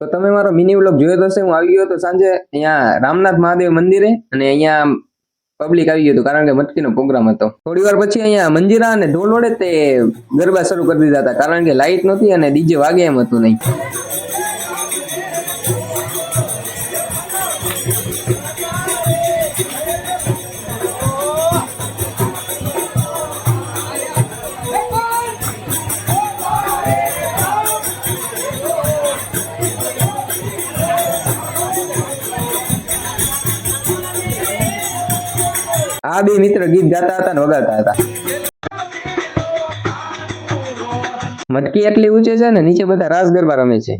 તો તમે મારો મિની વ્લોગ જોયો તો હશે, હું આવી ગયો હતો સાંજે અહીંયા રામનાથ મહાદેવ મંદિરે અને અહીંયા પબ્લિક આવી ગયું હતું, કારણ કે મટકીનો પ્રોગ્રામ હતો. થોડી વાર પછી અહીંયા મંજીરા અને ઢોલ વડે તે ગરબા શરૂ કરી દીધા હતા, કારણ કે લાઇટ નહોતી અને ડીજે વાગે એમ હતું નહીં. આ બે મિત્ર ગીત ગાતા હતા ને વગાડતા હતા. મટકી એટલી ઊંચે છે ને, નીચે બધા રાસ ગરબા રમે છે.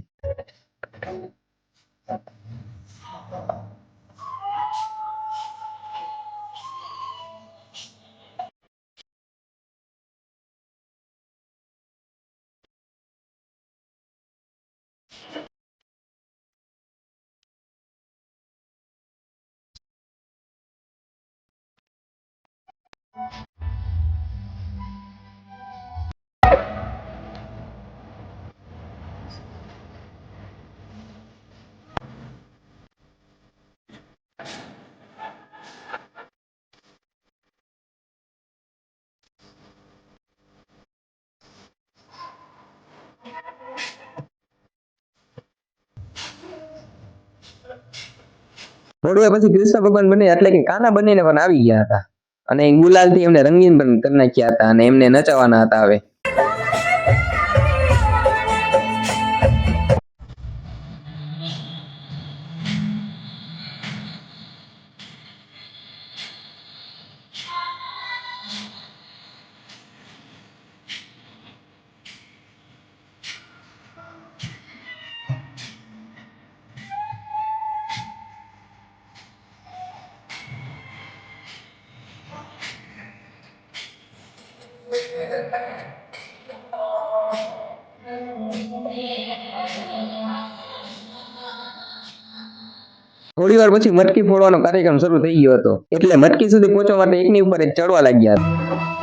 થોડી વાર પછી કૃષ્ણ ભગવાન બને એટલે કે કાના બનીને પણ આવી ગયા હતા અને ગુલાલથી એમને રંગીન પણ કરી નાખ્યા હતા અને એમને નચાવવાના હતા હવે. થોડી વાર પછી મટકી ફોડવાનો કાર્યક્રમ શરૂ થઈ ગયો હતો. એટલે મટકી સુધી પહોંચવા માટે એકની ઉપર એક ચડવા લાગ્યા હતા.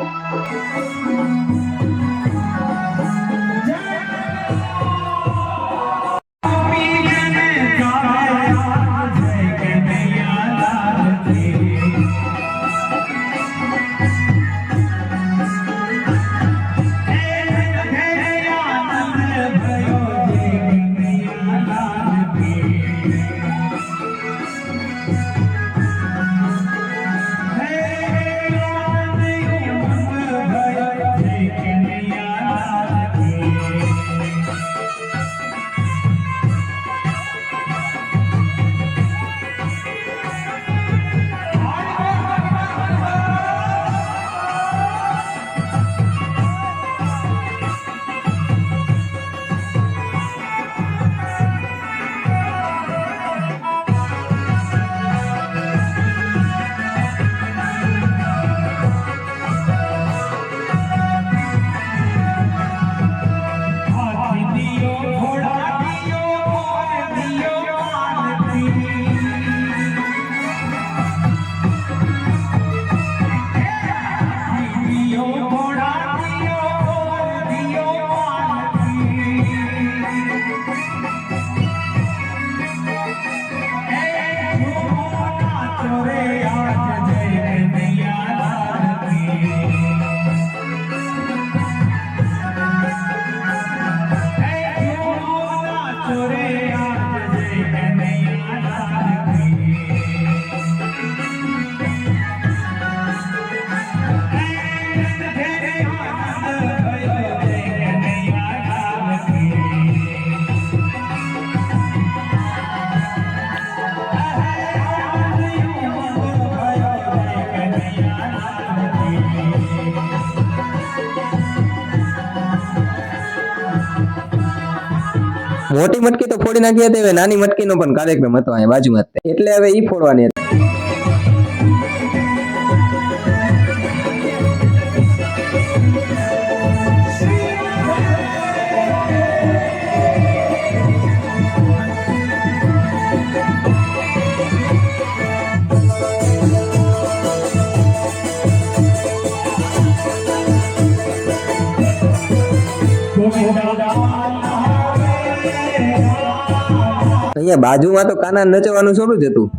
Amen. મોટી મટકી તો ફોડી નાખી હતી, હવે નાની મટકીનો પણ કાર્યક્રમ હતો અહીંયા બાજુમાં. એટલે હવે ઈ ફોડવાની હતી ગોવિંદા અહીંયા બાજુમાં તો કાના નચવાનું શરૂ જ હતું.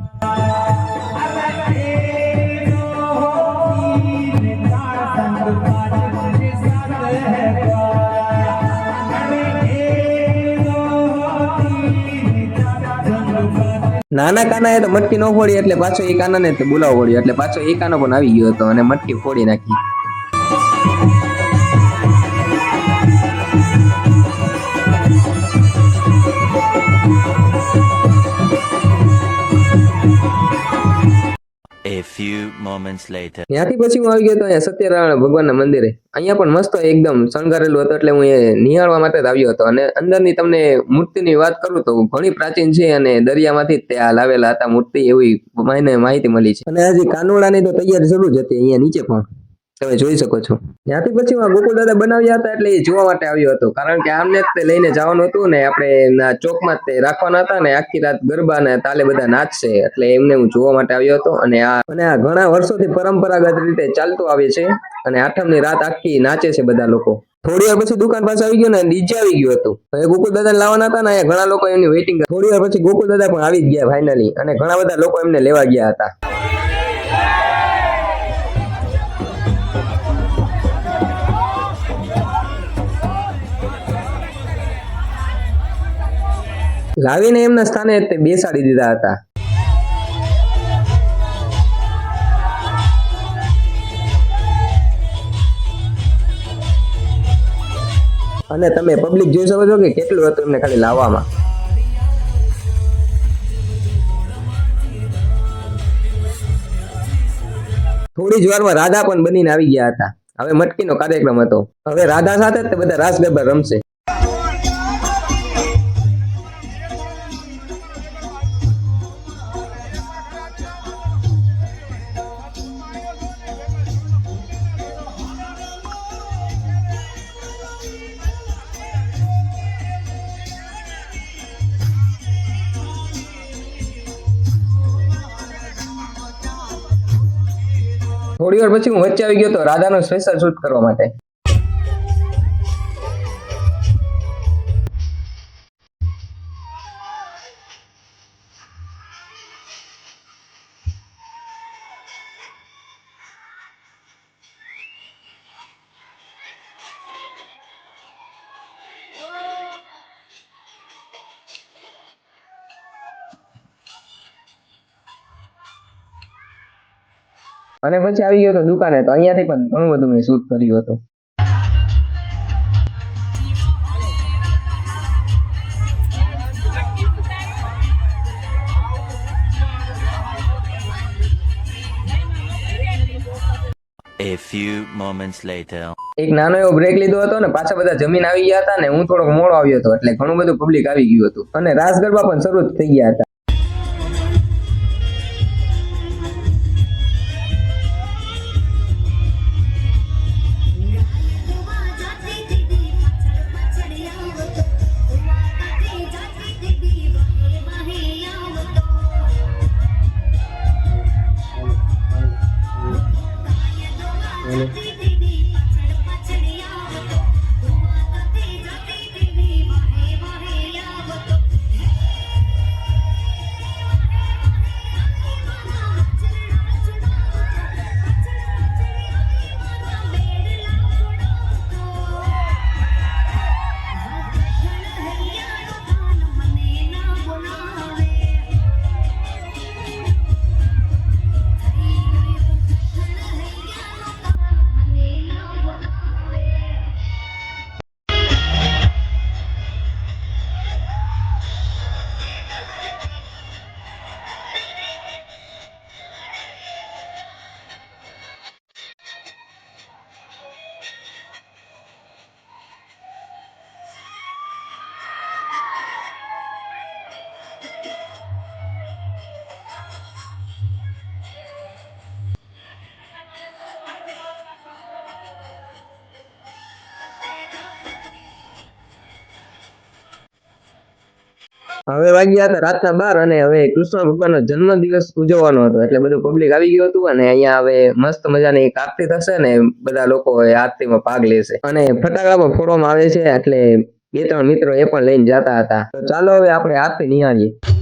નાના કાના એ તો મટકી ન ફોડી એટલે પાછો એ કાનાને ને બોલાવવો પડ્યો. એટલે પાછો એ કાનો પણ આવી ગયો હતો અને મટકી ફોડી નાખી. Few moments later. ત્યાંથી પછી હું આવી ગયો તો અહીંયા સત્યનારાયણ ભગવાનના મંદિરે. અહીંયા પણ મસ્ત એકદમ શણગારેલું હતું એટલે હું એ નિહાળવા માટે જ આવ્યો હતો. અને અંદરની તમને મૂર્તિની વાત કરું તો ઘણી પ્રાચીન છે અને દરિયામાંથી જ તે લાવેલા હતા મૂર્તિ એવી મને માહિતી મળી છે. અને હજી કાનોડાની તો તૈયારી જરૂર જ હતી અહીંયા નીચે પણ. તમે જોઈ શકો છો. ત્યાંથી પછી ગોકુલ દાદા બનાવ્યા હતા એટલે એ જોવા માટે આવ્યો હતો. કારણ કે આમને જ લઈને જવાનું હતું ને આપણે ચોકમાં તે રાખવાના હતા ને આખી રાત ગરબા ને તાલે બધા નાચશે એટલે એમને હું જોવા માટે આવ્યો હતો. અને આ અને આ ઘણા વર્ષોથી પરંપરાગત રીતે ચાલતું આવે છે અને આઠમની રાત આખી નાચે છે બધા લોકો. થોડી વાર પછી દુકાન પાસે આવી ગયો ને ડીજે આવી ગયું હતું. હવે ગોકુલ દાદા લાવવાના હતા ને અહીંયા ઘણા લોકો એમની વેઇટિંગ થોડી વાર પછી ગોકુલ દાદા પણ આવી ગયા ફાઇનલી અને ઘણા બધા લોકો એમને લેવા ગયા હતા. લાવીને એમના સ્થાને તે બેસાડી દીધા હતા. અને તમે પબ્લિક જોઈ શકો છો કે કેટલું હતું એમને ખાલી લાવવામાં. થોડી જ વારમાં રાધા પણ બનીને આવી ગયા હતા. હવે મટકીનો કાર્યક્રમ હતો. હવે રાધા સાથે તે બધા રાસ ગરબા રમશે. થોડી વાર પછી હું વચ્ચે આવી ગયો તો રાધાનો સ્પેશિયલ શૂટ કરવા માટે. અને પછી આવી ગયો તો દુકાને તો અહીંયાથી પણ ઘણું બધું મેં શૂટ કર્યું હતું. A few moments later. એક નાનો એવો બ્રેક લીધો હતો ને પાછા બધા જમીન આવી ગયા હતા ને હું થોડોક મોડો આવ્યો હતો એટલે ઘણું બધું પબ્લિક આવી ગયું હતું. અને રાસ ગરબા પણ શરૂ જ થઈ ગયા હતા. હવે વાગ્યા હતા રાતના બાર અને હવે કૃષ્ણ ભગવાનનો જન્મ દિવસ ઉજવવાનો હતો. એટલે બધું પબ્લિક આવી ગયું હતું અને અહીંયા હવે મસ્ત મજાની એક આરતી થશે ને બધા લોકો આરતીમાં ભાગ લેશે. અને ફટાકડા પણ ફોડવામાં આવે છે એટલે બે ત્રણ મિત્રો એ પણ લઈને જતા હતા. તો ચાલો હવે આપણે આરતી નિહાળીએ.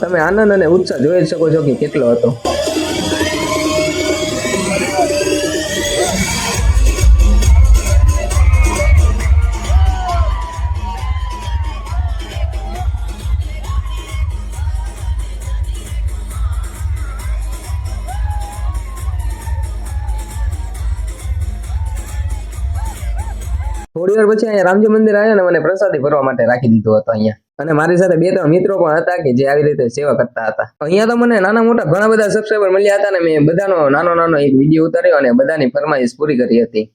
તમે આનંદ અને ઉત્સાહ જોઈ શકો છો કે કેટલો હતો. થોડી વાર પછી અહીંયા રામજી મંદિર આવ્યા ને મને પ્રસાદી ભરવા માટે રાખી દીધો હતો અહીંયા. અને મારી સાથે બે ત્રણ મિત્રો પણ હતા કે જે આવી રીતે સેવા કરતા હતા. અહીંયા તો મને નાના મોટા ઘણા બધા સબસ્ક્રાઈબર મળ્યા હતા ને મેં બધાનો નાનો નાનો એક વીડિયો ઉતાર્યો અને બધાની ફરમાઈશ પૂરી કરી હતી.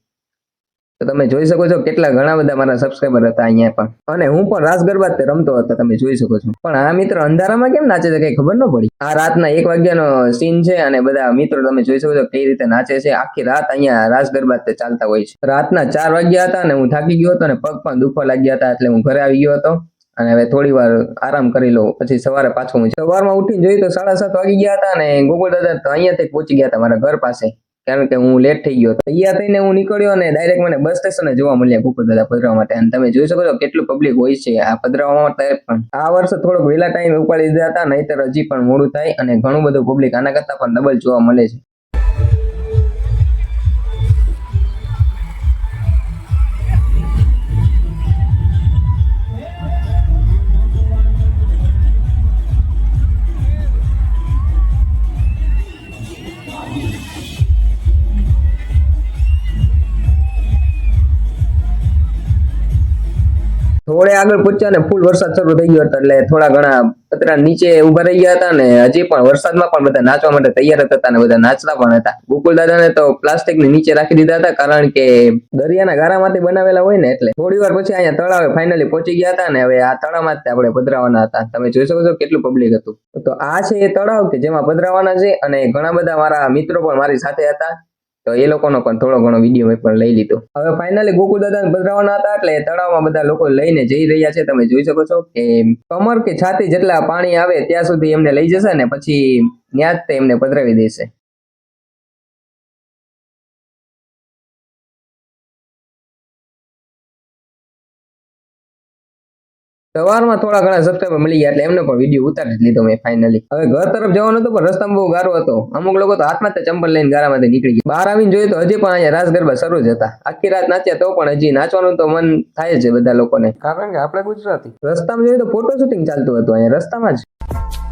તો તમે જોઈ શકો છો કેટલા ઘણા બધા મારા સબસ્ક્રાઈબર હતા અહીંયા પણ. અને હું પણ રાસ ગરબા તે રમતો હતો, તમે જોઈ શકો છો. પણ આ મિત્ર અંધારામાં કેમ નાચે છે કઈ ખબર ન પડી? આ રાતના એક વાગ્યાનો સીન છે અને બધા મિત્રો તમે જોઈ શકો છો કઈ રીતે નાચે છે. આખી રાત અહીંયા રાસ ગરબા તે ચાલતા હોય છે. રાતના ચાર વાગ્યા હતા અને હું થાકી ગયો હતો અને પગ પણ દુખવા લાગ્યા હતા એટલે હું ઘરે આવી ગયો હતો. અને હવે થોડી વાર આરામ કરી લઉં પછી સવારે પાછું હું સવારમાં ઉઠીને જોયું તો સાડા સાત વાગી ગયા હતા અને ગોકુળ દાદા તો અહીંયાથી પહોંચી ગયા હતા મારા ઘર પાસે. કારણ કે હું લેટ થઈ ગયો હતો. તૈયાર થઈને હું નીકળ્યો અને ડાયરેક્ટ મને બસ સ્ટેશને જોવા મળ્યા ગોકુળ દાદા પધરાવા માટે. અને તમે જોઈ શકો છો કેટલું પબ્લિક હોય છે આ પધરાવા માટે પણ. આ વર્ષે થોડોક વહેલા ટાઈમે ઉપાડી દીધા હતા, નહીતર હજી પણ મોડું થાય અને ઘણું બધું પબ્લિક આના કરતા પણ ડબલ જોવા મળે છે. થોડે આગળ પહોંચ્યા ને ફૂલ વરસાદ શરૂ થઈ ગયો હતો એટલે થોડા ઘણા પતરા નીચે ઊભા રહી ગયા હતા ને હજી પણ વરસાદમાં પણ બધા નાચવા માટે તૈયાર હતા ને બધા નાચતા પણ હતા. ગોકુલ દાદાને તો પ્લાસ્ટિકની નીચે રાખી દીધા હતા કારણ કે દરિયાના ગારામાંથી બનાવેલા હોય ને એટલે થોડી વાર પછી અહીંયા તળાવે ફાઇનલી પહોંચી ગયા હતા ને હવે આ તળાવમાં જ આપણે પધરાવાના હતા. તમે જોઈ શકો છો કેટલું પબ્લિક હતું. તો આ છે એ તળાવ કે જેમાં પધરાવાના છે અને ઘણા બધા મારા મિત્રો પણ મારી સાથે હતા. તો એ લોકોનો પણ થોડો ઘણો વીડિયો મેં પણ લઈ લીધો. હવે ફાઇનલી ગોકુળ દાદાને પધરાવાના હતા એટલે તળાવમાં બધા લોકો લઈને જઈ રહ્યા છે. તમે જોઈ શકો છો કે કમર કે છાતી જેટલા પાણી આવે ત્યાં સુધી એમને લઈ જશે ને પછી ત્યાં જ એમને પધરાવી દેશે. સવારમાં થોડા ઘણા સબસ્ક્રાઈબર મળી ગયા એટલે એમને પણ વીડિયો ઉતારી જ લીધો મેં ફાઇનલી હવે ઘર તરફ જવાનો હતો પણ રસ્તામાં બહુ ગારો હતો. અમુક લોકો તો હાથમાં ચંપલ લઈને ગારામાંથી નીકળી ગયા. બહાર આવીને જોયું તો હજી પણ અહીંયા રાસ ગરબા શરૂ જ હતા. આખી રાત નાચ્યા તો પણ હજી નાચવાનું તો મન થાય છે બધા લોકોને. કારણ કે આપણે ગુજરાતી. રસ્તામાં જોઈએ તો ફોટો શૂટિંગ ચાલતું હતું અહીંયા. રસ્તામાં જ.